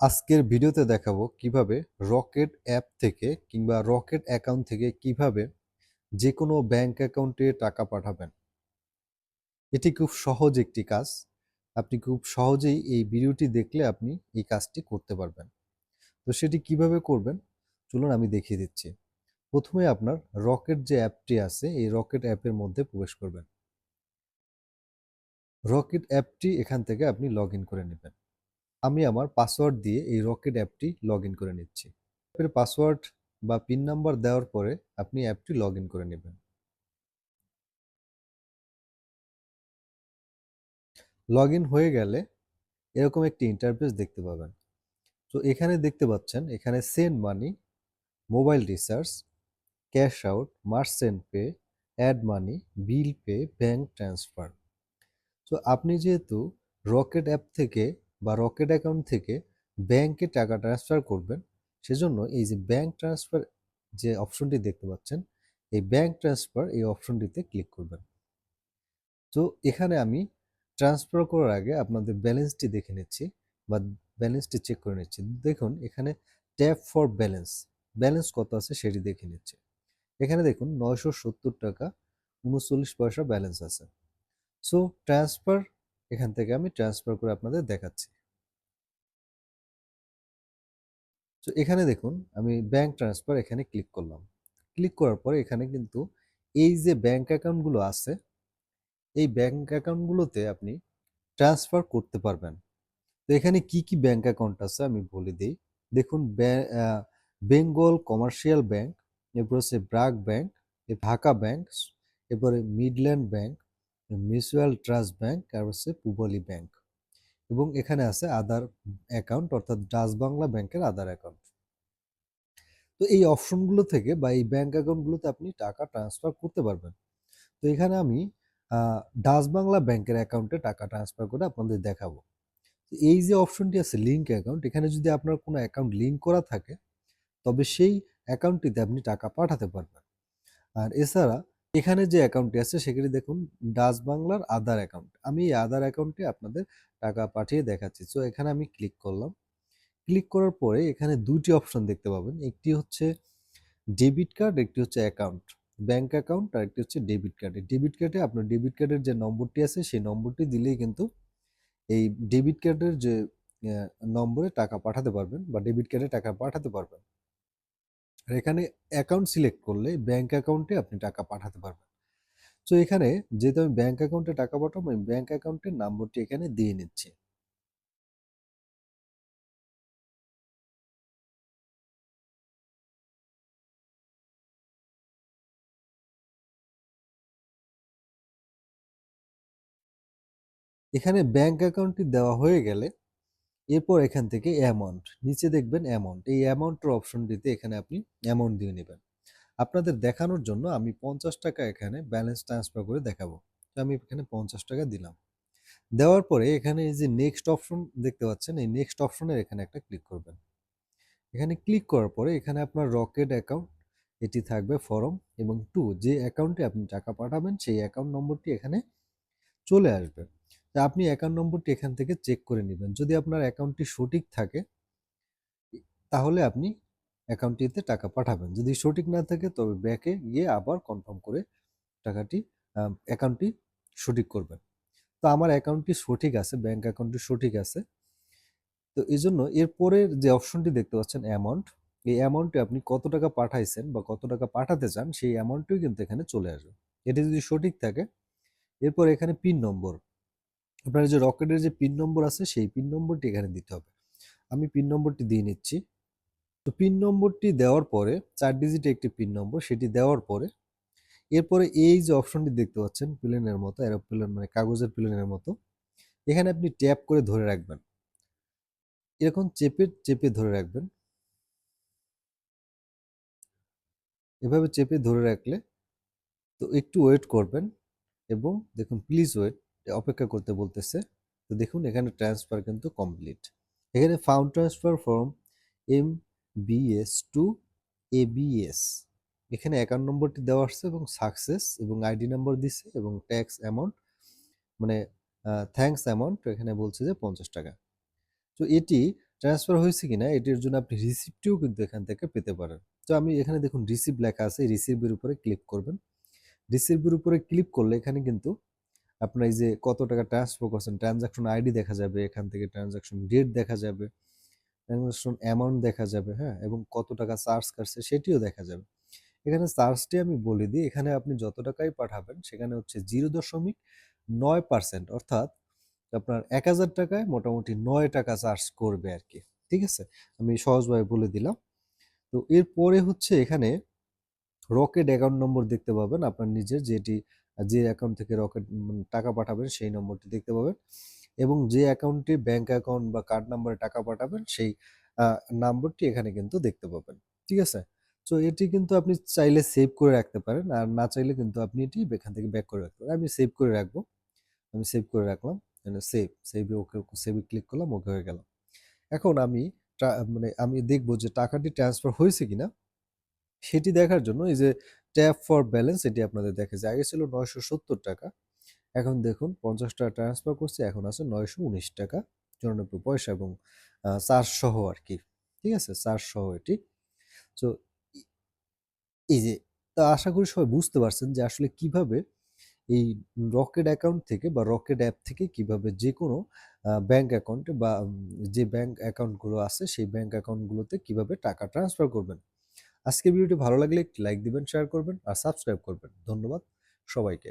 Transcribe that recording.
আজকের ভিডিওতে দেখাবো কীভাবে রকেট অ্যাপ থেকে কিংবা রকেট অ্যাকাউন্ট থেকে কীভাবে যে কোনো ব্যাংক অ্যাকাউন্টে টাকা পাঠাবেন। এটি খুব সহজ একটি কাজ। আপনি খুব সহজেই এই ভিডিওটি দেখলে আপনি এই কাজটি করতে পারবেন। তো সেটি কীভাবে করবেন? চলুন আমি দেখিয়ে দিচ্ছি। প্রথমে আপনার রকেট যে অ্যাপটি আছে, এই রকেট অ্যাপের মধ্যে প্রবেশ করবেন। রকেট অ্যাপটি এখান থেকে আপনি লগ করে নেবেন। আমি আমার পাসওয়ার্ড দিয়ে এই রকেট অ্যাপটি লগ করে নিচ্ছি। অ্যাপের পাসওয়ার্ড বা পিন নাম্বার দেওয়ার পরে আপনি অ্যাপটি লগ করে নেবেন। লগ হয়ে গেলে এরকম একটি ইন্টারফেস দেখতে পাবেন। তো এখানে দেখতে পাচ্ছেন, এখানে send money mobile recharge cash out merchant pay add money bill pay bank transfer তো আপনি যেহেতু রকেট অ্যাপ থেকে বা রকেট অ্যাকাউন্ট থেকে ব্যাংকে টাকা ট্রান্সফার করবেন, সেজন্য এই যে ব্যাংক ট্রান্সফার যে অপশনটি দেখতে পাচ্ছেন, এই ব্যাংক ট্রান্সফার এই অপশনটিতে ক্লিক করবেন। তো এখানে আমি ট্রান্সফার করার আগে আপনাদের ব্যালেন্সটি দেখে নিচ্ছি বা ব্যালেন্সটি চেক করে নিচ্ছি। দেখুন, এখানে ট্যাপ ফর ব্যালেন্স ব্যালেন্স কত আছে সেটি দেখে নিচ্ছি। এখানে দেখুন, নয়শো সত্তর টাকা উনচল্লিশ পয়সা ব্যালেন্স আছে। সো, ট্রান্সফার এখান থেকে আমি ট্রান্সফার করে আপনাদের দেখাচ্ছি। তো এখানে দেখুন, আমি ব্যাংক ট্রান্সফার এখানে ক্লিক করলাম। ক্লিক করার পরে এখানে কিন্তু এই যে ব্যাংক অ্যাকাউন্টগুলো আছে, এই ব্যাংক অ্যাকাউন্টগুলোতে আপনি ট্রান্সফার করতে পারবেন। তো এখানে কি কি ব্যাংক অ্যাকাউন্ট আছে আমি বলে দিই। দেখুন বেঙ্গল কমার্শিয়াল ব্যাংক এরপর হচ্ছে ব্রাক ব্যাংক ঢাকা ব্যাংক এরপরে midland bank mutual trust bank আর হচ্ছে পূবালী ব্যাংক এবং এখানে আছে আদার অ্যাকাউন্ট অর্থাৎ ডাচ বাংলা ব্যাংকের আদার অ্যাকাউন্ট তো এই অপশনগুলো থেকে বা এই ব্যাংক অ্যাকাউন্টগুলোতে আপনি টাকা ট্রান্সফার করতে পারবেন। তো এখানে আমি ডাচ বাংলা ব্যাংকের অ্যাকাউন্টে টাকা ট্রান্সফার করে আপনাদের দেখাবো। এই যে অপশনটি আছে লিঙ্ক অ্যাকাউন্ট এখানে যদি আপনার কোনো অ্যাকাউন্ট লিঙ্ক করা থাকে, তবে সেই অ্যাকাউন্টটিতে আপনি টাকা পাঠাতে পারবেন। আর এছাড়া এখানে যে অ্যাকাউন্টটি আছে সেখানে দেখুন ডাচ বাংলার আধার অ্যাকাউন্ট আমি এই আধার অ্যাকাউন্টে আপনাদের টাকা পাঠিয়ে দেখাচ্ছি। সো এখানে আমি ক্লিক করলাম। ক্লিক করার পরে এখানে দুটি অপশন দেখতে পাবেন। একটি হচ্ছে ডেবিট কার্ড একটি হচ্ছে অ্যাকাউন্ট ব্যাংক অ্যাকাউন্ট আর একটি হচ্ছে ডেবিট কার্ডে ডেবিট কার্ডে আপনার ডেবিট কার্ডের যে নম্বরটি আছে সেই নম্বরটি দিলেই কিন্তু এই ডেবিট কার্ডের যে নম্বরে টাকা পাঠাতে পারবেন বা ডেবিট কার্ডে টাকা পাঠাতে পারবেন। আর এখানে অ্যাকাউন্ট সিলেক্ট করলে ব্যাংক অ্যাকাউন্টে আপনি টাকা পাঠাতে পারবেন। তো এখানে যেহেতু আমি ব্যাংক অ্যাকাউন্টে টাকা পাঠাবো, আমি ব্যাংক অ্যাকাউন্টের নাম্বারটি এখানে দিয়ে নিচ্ছি। এখানে ব্যাংক অ্যাকাউন্টটি দেওয়া হয়ে গেলে এরপর এখান থেকে অ্যামাউন্ট নিচে দেখবেন অ্যামাউন্ট এই অ্যামাউন্টের অপশনটিতে এখানে আপনি অ্যামাউন্ট দিয়ে নেবেন। আপনাদের দেখানোর জন্য আমি পঞ্চাশ টাকা এখানে ব্যালেন্স ট্রান্সফার করে দেখাবো। তো আমি এখানে পঞ্চাশ টাকা দিলাম। দেওয়ার পরে এখানে এই যে নেক্সট অপশন দেখতে পাচ্ছেন, এই নেক্সট অপশনের এখানে একটা ক্লিক করবেন। এখানে ক্লিক করার পরে এখানে আপনার রকেট অ্যাকাউন্ট এটি থাকবে ফরম এবং টু যে অ্যাকাউন্টে আপনি টাকা পাঠাবেন, সেই অ্যাকাউন্ট নম্বরটি এখানে চলে আসবে। তা আপনি অ্যাকাউন্ট নম্বরটি এখান থেকে চেক করে নেবেন। যদি আপনার অ্যাকাউন্টটি সঠিক থাকে, তাহলে আপনি অ্যাকাউন্টটিতে টাকা পাঠাবেন। যদি সঠিক না থাকে, তবে ব্যাকে গিয়ে আবার কনফার্ম করে টাকাটি অ্যাকাউন্টটি সঠিক করবেন। তো আমার অ্যাকাউন্টটি সঠিক আছে ব্যাংক অ্যাকাউন্টটি সঠিক আছে। তো এই জন্য এরপরের যে অপশনটি দেখতে পাচ্ছেন অ্যামাউন্ট এই অ্যামাউন্টে আপনি কত টাকা পাঠাইছেন বা কত টাকা পাঠাতে চান, সেই অ্যামাউন্টটিও কিন্তু এখানে চলে আসবে। এটি যদি সঠিক থাকে, এরপর এখানে পিন নম্বর। আপনার যে রকেটের যে পিন নম্বর আছে, সেই পিন নম্বরটি এখানে দিতে হবে। আমি পিন নম্বরটি দিয়ে নিচ্ছি। তো পিন নম্বরটি দেওয়ার পরে, চার ডিজিটে একটি পিন নম্বর, সেটি দেওয়ার পরে, এরপরে এই যে অপশনটি দেখতে পাচ্ছেন, প্লেনের মতো এরোপ্লেন মানে কাগজের প্লেনের মতো, এখানে আপনি ট্যাপ করে ধরে রাখবেন। এরকম চেপে চেপে ধরে রাখবেন। এভাবে চেপে ধরে রাখলে তো একটু ওয়েট করবেন এবং দেখুন প্লিজ ওয়েট অপেক্ষা করতে বলতেছে, তো দেখুন এখানে ট্রান্সফার কিন্তু কমপ্লিট এখানে fund transfer form M BS to ABS এখানে অ্যাকাউন্ট নম্বরটি দেওয়া আসছে এবং সাকসেস এবং আইডি নাম্বার দিচ্ছে এবং ট্যাক্স অ্যামাউন্ট মানে থ্যাঙ্কস অ্যামাউন্ট এখানে বলছে যে পঞ্চাশ টাকা। তো এটি ট্রান্সফার হয়েছে কিনা, এটির জন্য আপনি রিসিপ্টটিও কিন্তু এখান থেকে পেতে পারেন। তো আমি এখানে দেখুন রিসিপ্ট লেখা আছে রিসিপ্টের উপরে ক্লিক করবেন। রিসিপ্টের উপরে ক্লিক করলে এখানে কিন্তু আপনার এই যে কত টাকা ট্রান্সফার করছেন ট্রানজাকশন আইডি দেখা যাবে, এখান থেকে ট্রানজাকশন ডেট দেখা যাবে ট্রানজাকশন অ্যামাউন্ট দেখা যাবে হ্যাঁ এবং কত টাকা চার্জ কাটছে সেটিও দেখা যাবে। এখানে চার্জটি আমি বলে দিই, এখানে আপনি যত টাকাই পাঠাবেন, সেখানে হচ্ছে জিরো দশমিক নয় পার্সেন্ট অর্থাৎ আপনার এক হাজার টাকায় মোটামুটি নয় টাকা চার্জ করবে আর কি, ঠিক আছে? আমি সহজভাবে বলে দিলাম। তো এরপরে হচ্ছে এখানে রকেট অ্যাকাউন্ট নম্বর দেখতে পাবেন, আপনার নিজের যেটি যে অ্যাকাউন্ট থেকে রকেট টাকা পাঠাবেন সেই নম্বরটি দেখতে পাবেন। এবং যে অ্যাকাউন্টে ব্যাংক অ্যাকাউন্ট বা কার্ড নাম্বারে টাকা পাঠাবেন সেই নাম্বারটি এখানে কিন্তু দেখতে পাবেন। ঠিক আছে? তো এটি কিন্তু আপনি চাইলে সেভ করে রাখতে পারেন আর না চাইলে কিন্তু আপনি এটি এখান থেকে ব্যাক করে রাখতে পারেন। আমি সেভ করে রাখব। আমি সেভ করে রাখলাম। মানে সেভ সেভে ওকে সেভে ক্লিক করলাম ওকে হয়ে গেলাম এখন আমি মানে আমি দেখব যে টাকাটি ট্রান্সফার হয়েছে কিনা। সেটি দেখার জন্য এই যে ট্যাপ ফর ব্যালেন্স এটি আপনাদের দেখে যে আগে ছিল নয়শো সত্তর টাকা, এখন দেখুন পঞ্চাশ টাকা ট্রান্সফার করছে, এখন আছে নয়শো উনিশ টাকা চুরানব্বই পয়সা এবং চার্জ সহ আর কি ঠিক আছে? চার্জ সহ এটি। তো এই যে, তা আশা করি সবাই বুঝতে পারছেন যে আসলে কীভাবে এই রকেট অ্যাকাউন্ট থেকে বা রকেট অ্যাপ থেকে কীভাবে যে কোনো ব্যাংক অ্যাকাউন্টে বা যে ব্যাংক অ্যাকাউন্টগুলো আছে, সেই ব্যাংক অ্যাকাউন্টগুলোতে কীভাবে টাকা ট্রান্সফার করবেন। আজকে ভিডিওটি ভালো লাগলে একটি লাইক দিবেন শেয়ার করবেন আর সাবস্ক্রাইব করবেন। ধন্যবাদ সবাইকে।